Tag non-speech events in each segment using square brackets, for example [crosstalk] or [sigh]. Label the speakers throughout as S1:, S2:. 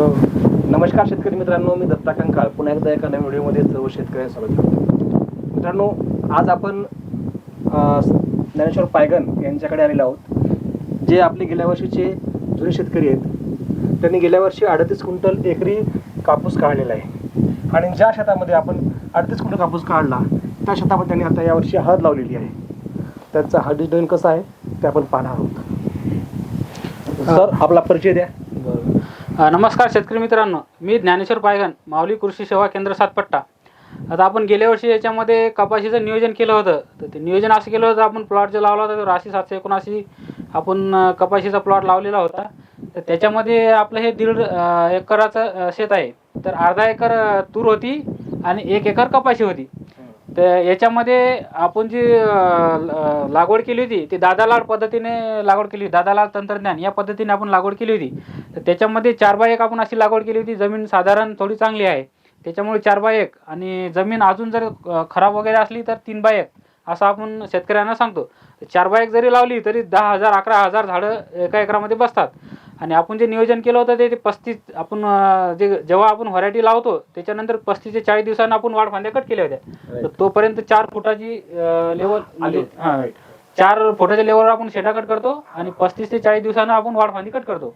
S1: नमस्कार शेतकरी मित्रांनो मी दत्ता कंकाळ पुन्हा एकदा एका नवीन व्हिडिओमध्ये सर्व शेतकऱ्यांचं स्वागत करतो. मित्रांनो आज आपण ज्ञानेश्वर पायगन यांच्याकडे आलेलो आहोत. जे आपले गेल्या वर्षीचे जुने शेतकरी आहेत त्यांनी गेल्या वर्षी अडतीस क्विंटल एकरी कापूस काढलेला आहे. आणि ज्या शेतामध्ये आपण अडतीस क्विंटल कापूस काढला त्या शेतामध्ये त्यांनी आता यावर्षी हळद लावलेली आहे. त्यांचा हळदी डन कसं आहे ते आपण पाहणार आहोत. सर आपला परिचय द्या.
S2: नमस्कार शेतकरी मित्रांनो. मी ज्ञानेश्वर पायगन माऊली कृषी सेवा केंद्र सातपट्टा. आता आपण गेल्या वर्षी याच्यामध्ये कपाशीचं नियोजन केलं होतं. तर ते नियोजन असं केलं होतं आपण प्लॉट जो लावला होता तो राशी सातशे एकोणऐंशी आपण कपाशीचा प्लॉट लावलेला होता. तर त्याच्यामध्ये आपलं हे दीड एकराचं शेत आहे. तर अर्धा एकर तूर होती आणि एक एकर कपाशी होती. तर याच्यामध्ये आपण जी ल- लागवड केली होती ती दादालाड पद्धतीने लागवड केली होती दादालाड तंत्रज्ञान या पद्धतीने आपण लागवड केली होती. तर त्याच्यामध्ये चार बाय एक आपण अशी लागवड केली होती जमीन साधारण थोडी चांगली आहे. त्याच्यामुळे चार बाय एक आणि जमीन अजून जर खराब वगैरे असली तर तीन बाय एक असं आपण शेतकऱ्यांना सांगतो. चार बाय एक जरी लावली तरी दहा हजार अकरा हजार झाडं एका एकरामध्ये बसतात. आणि आपण जे नियोजन केलं होतं ते पस्तीस आपण जे जेव्हा आपण व्हरायटी लावतो त्याच्यानंतर पस्तीस ते चाळीस दिवसांना आपण वाढ फांद्या कट केल्या होत्या. तर तोपर्यंत चार फुटाची लेवल
S1: आली.
S2: चार फुटाच्या लेवलवर आपण शेटा कट करतो आणि पस्तीस ते चाळीस दिवसांना आपण वाढ फांदी कट करतो.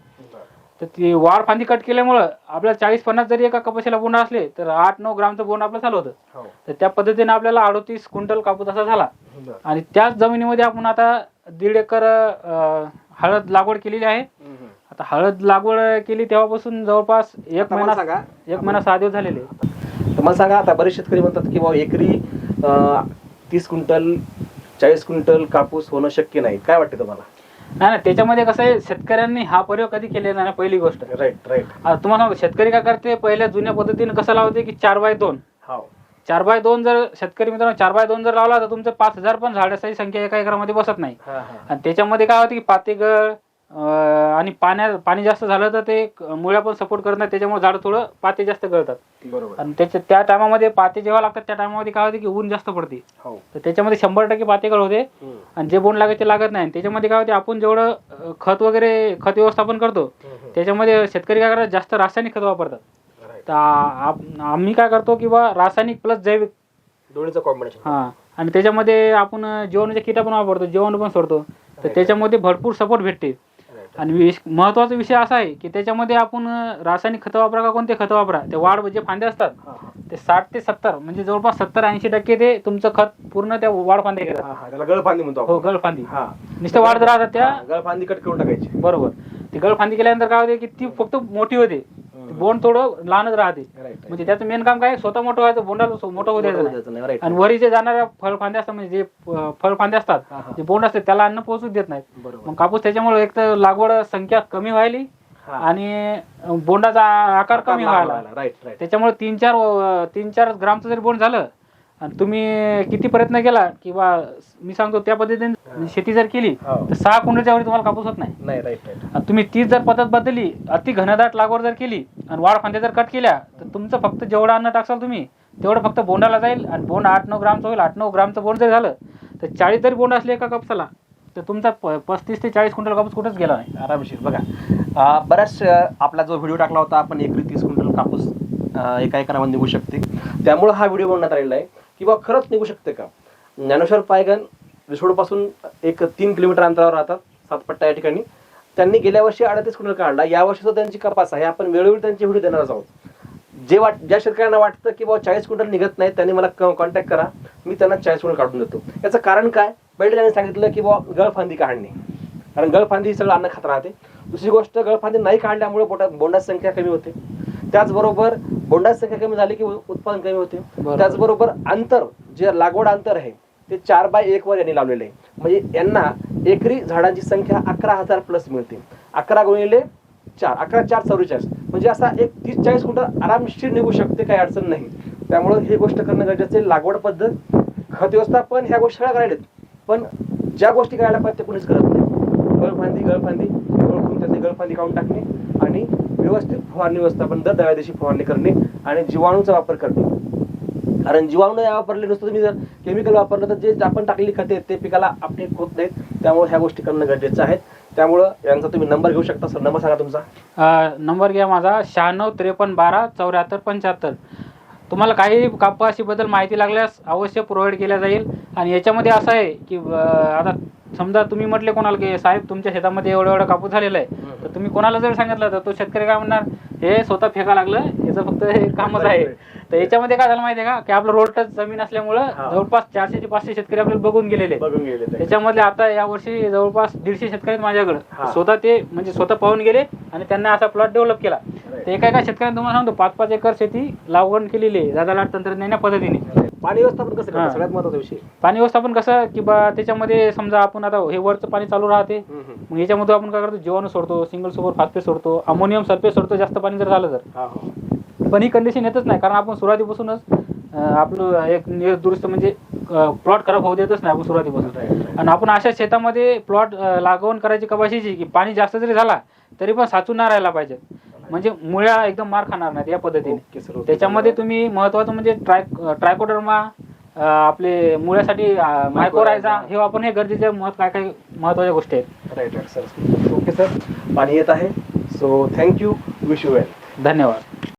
S2: तर ती वाढ फांदी कट केल्यामुळं आपल्याला चाळीस पन्नास जरी एका कपाशीला बोंड असले तर आठ नऊ ग्रामचं बोंड आपलं चालू होतं.
S1: हो.
S2: तर त्या पद्धतीने आपल्याला अडोतीस क्विंटल कापूस असा झाला. आणि त्याच जमिनीमध्ये आपण आता दीड एकर हळद लागवड केलेली आहे. आता हळद लागवड केली तेव्हापासून जवळपास एक
S1: आता मला
S2: महिना
S1: सांगा.
S2: एक महिना सहा दिवस झालेले
S1: तर मला सांगा आता बरेच शेतकरी म्हणतात की बाबा एकरी तीस क्विंटल चाळीस क्विंटल कापूस होणं शक्य नाही. काय वाटते तुम्हाला?
S2: नाही नाही त्याच्यामध्ये कसं आहे शेतकऱ्यांनी हा प्रयोग कधी केलेला नाही पहिली गोष्ट.
S1: राईट राईट
S2: आता तुम्हाला सांगतो शेतकरी काय करते पहिल्या जुन्या पद्धतीने कसं लावते की चार बाय दोन.
S1: हो.
S2: चार बाय दोन जर शेतकरी मित्रांनो चार बाय दोन जर लावला तर तुमचं पाच हजार पण झाडाची संख्या एका एकरामध्ये बसत नाही.
S1: हा हा.
S2: आणि त्याच्यामध्ये काय होतं की पातेगळ आणि पाण्या पाणी जास्त झालं तर ते मुळ्या पण सपोर्ट करत नाही त्याच्यामुळे झाड थोडं पाते जास्त गळतात.
S1: बरोबर.
S2: आणि त्याच्या त्या टायमामध्ये पाते जेव्हा लागतात त्या टायमामध्ये काय होते की ऊन जास्त पडते.
S1: हो.
S2: तर त्याच्यामध्ये शंभर टक्के पातेगळ होते.
S1: हम्म.
S2: आणि जे बोंड लागत ते लागत नाही. आणि त्याच्यामध्ये काय होते आपण जेवढं अं, खत वगैरे खत व्यवस्थापन करतो. त्याच्यामध्ये शेतकरी काय करतात जास्त रासायनिक खत वापरतात.
S1: Right.
S2: तर आ- आप- आम्ही काय करतो की बा रासायनिक प्लस जैविक.
S1: दोन्हीचं कॉम्बिनेशन
S2: हां. आणि त्याच्यामध्ये आपण जीवाणूच्या किटा पण वापरतो जीवाणू पण सोडतो. तर. त्याच्यामध्ये भरपूर सपोर्ट भेटते. आणि विश महत्त्वाचा विषय असा आहे की त्याच्यामध्ये आपण रासायनिक खतं वापरा का कोणते खतं वापरा? ते वाढ जे फांदे असतात. ते साठ ते सत्तर म्हणजे जवळपास सत्तर ऐंशी टक्के ते तुमचं खत पूर्ण त्या वाढ फांदे घेतात.
S1: त्याला गळफांदी म्हणतो
S2: हो
S1: आपण.
S2: गळफांदी
S1: हा.
S2: नुसतं वाढत राहतात त्या.
S1: हा, गळफांदी कट करून टाकायची.
S2: बरोबर. ती गळफांदी केल्यानंतर काय होते की ती फक्त मोठी होते. बोंड थोडं लहानच राहते. म्हणजे त्याचं मेन काम काय? स्वतः मोठं व्हायचं बोंडाला सो- मोठं होऊ द्यायचं नाही. आणि वरी जे जाणाऱ्या फळफांद्या असतात म्हणजे जे फळफांद्या असतात
S1: हा.
S2: जे बोंड असते त्याला अन्न पोहोचू देत नाहीत.
S1: बरोबर.
S2: मग कापूस त्याच्यामुळे एक तर लागवड संख्या कमी व्हायली
S1: हा.
S2: आणि बोंडाचा आकार कमी व्हायला. त्याच्यामुळे तीन चार अं, तीन चार ग्रामचं जरी बोंड झालं आणि तुम्ही किती प्रयत्न केला किंवा मी सांगतो त्या पद्धतीने शेती जर केली
S1: हो.
S2: तर सहा कुंडच्या वरी तुम्हाला कापूस होत नाही.
S1: नाही राईट
S2: आणि तुम्ही तीच जर पद्धत बदलली अति घनदाट लागवड जर केली आणि वाढ फांद्या जर कट केल्या तर तुमचं फक्त जेवढं अन्न टाकसाल तुम्ही तेवढं फक्त बोंडाला जाईल आणि बोंड आठ नऊ ग्रामचं होईल. आठ नऊ ग्रामचं बोंड जर झालं तर चाळीस जरी बोंड असले एका कापसाला तर तुमचा प- पस्तीस ते चाळीस क्विंटल कापूस कुठंच गेला नाही.
S1: आरामशीर. बघा बऱ्याच आपला जो व्हिडिओ टाकला होता आपण एकरी तीस क्विंटल कापूस एका एकरामध्ये निघू शकते. त्यामुळे हा व्हिडिओ बनवण्यात आलेला आहे. किंवा खरंच निघू शकते का? ज्ञानेश्वर पायगन रिसोडपासून एक तीन किलोमीटर अंतरावर राहतात सातपट्टा या ठिकाणी. त्यांनी गेल्या वर्षी अडतीस क्विंटल काढला. या वर्षीचा त्यांची कपास आहे. आपण वेळोवेळी त्यांची व्हिडिओ देणार आहोत. जे वाट ज्या शेतकऱ्यांना वाटतं की बाबा चाळीस क्विंटल निघत नाही त्यांनी मला कॉन्टॅक्ट करा. मी त्यांना चाळीस क्विंटल काढून देतो. याचं कारण काय? पहिले त्यांनी सांगितलं की बाबा गळफांदी काढणे. कारण गळफांदी ही सगळं अन्न खात राहते. दुसरी गोष्ट गळफांदी नाही काढल्यामुळे बोटा बोंडाची संख्या कमी होते. त्याचबरोबर बोंडाची संख्या कमी झाली की उत्पादन कमी होते.
S2: बरोबर.
S1: त्याचबरोबर अंतर जे लागवड अंतर आहे ते चार बाय एक वर यांनी लावलेले आहे. म्हणजे यांना एकरी झाडांची संख्या अकरा हजार प्लस मिळते. अकरा गुणिले चार अकरा चार चौवेचाळीस. म्हणजे असा एक तीस चाळीस क्विंटल आरामशीर निघू शकते काही अडचण नाही. त्यामुळं ही गोष्ट करणं गरजेचं आहे. लागवड पद्धत खत व्यवस्थापन ह्या गोष्टी सगळ्या करायला पण ज्या गोष्टी करायला पाहिजे ते कोणीच करत नाही. गळफांदी गळफांदी ओळखून त्यातली गळफांदी काढून टाकणे आणि व्यवस्थित फवारणी व्यवस्थापन दर दव्या दिवशी फवारणी करणे आणि जीवाणूचा वापर करणे. कारण जीवाणू नाही वापरले नुसतं तुम्ही जर केमिकल वापरलं तर जे आपण टाकलेली खते आहेत ते पिकाला अपडेट होत नाहीत. त्यामुळे ह्या गोष्टी करणं गरजेचं आहे. त्यामुळं यांचा तुम्ही नंबर घेऊ शकता सर नंबर सांगा तुमचा.
S2: नंबर घ्या माझा शहाण्णव त्रेपन्न बारा चौऱ्याहत्तर पंच्याहत्तर. तुम्हाला काही कपाशीबद्दल माहिती लागल्यास अवश्य प्रोव्हाइड केल्या जाईल. आणि याच्यामध्ये असं आहे की आता समजा तुम्ही म्हटले कोणाला की साहेब तुमच्या शेतामध्ये एवढा एवढा कापूस झालेला आहे तर तुम्ही कोणाला जर सांगितलं तर तो शेतकरी काय म्हणणार हे स्वतः फेका लागलं याचं फक्त हे कामच आहे [laughs] तर याच्यामध्ये काय झालं माहिती आहे का की आपलं रोड टच जमीन असल्यामुळं. जवळपास चारशे ते पाचशे शेतकरी आपल्याला बघून गेलेले.
S1: बघून गेले ते.
S2: त्याच्यामधले आता यावर्षी जवळपास दीडशे शेतकरी आहेत. माझ्याकडे स्वतः ते म्हणजे स्वतः पाहून गेले आणि त्यांना असा प्लॉट डेव्हलप केला तर एका एका शेतकऱ्यांनी तुम्हाला सांगतो पाच पाच एकर शेती लागवड केलेली आहे दादा लाट तंत्रज्ञान पद्धतीने
S1: पाणी व्यवस्थापन कसं
S2: हा.
S1: सगळ्यात महत्त्वाचा विषय.
S2: पाणी व्यवस्थापन कसं की बा त्याच्यामध्ये समजा आपण आता हे वरचं पाणी चालू राहते.
S1: हम्म, हम्म.
S2: मग याच्यामध्ये आपण काय करतो? जीवाणू सोडतो सिंगल सुपर फॉस्फेट सोडतो अमोनियम सल्फेट सोडतो जास्त पाणी जर झालं तर.
S1: हा, हो.
S2: पण ही कंडिशन येतच नाही कारण आपण सुरुवातीपासूनच अं, आपलं एक दुरुस्त म्हणजे प्लॉट खराब होऊ देतच नाही आपण सुरुवातीपासून. आणि आपण अशा शेतामध्ये प्लॉट लागवण करायची कपाशीची की पाणी जास्त जरी झाला तरी पण साचून नाही राहायला पाहिजे. म्हणजे मुळ्या एकदम मार खाणार नाहीत या पद्धतीने. त्याच्यामध्ये तुम्ही महत्वाचं म्हणजे ट्राय ट्रायकोडर्मा आपले मुळ्यासाठी मायकोरायझा हे आपण हे गरजेचे महत्त्व काय काय महत्त्वाच्या गोष्टी आहेत.
S1: Right right sir. Okay sir. पाणी येत आहे. So thank you wish you well
S2: धन्यवाद.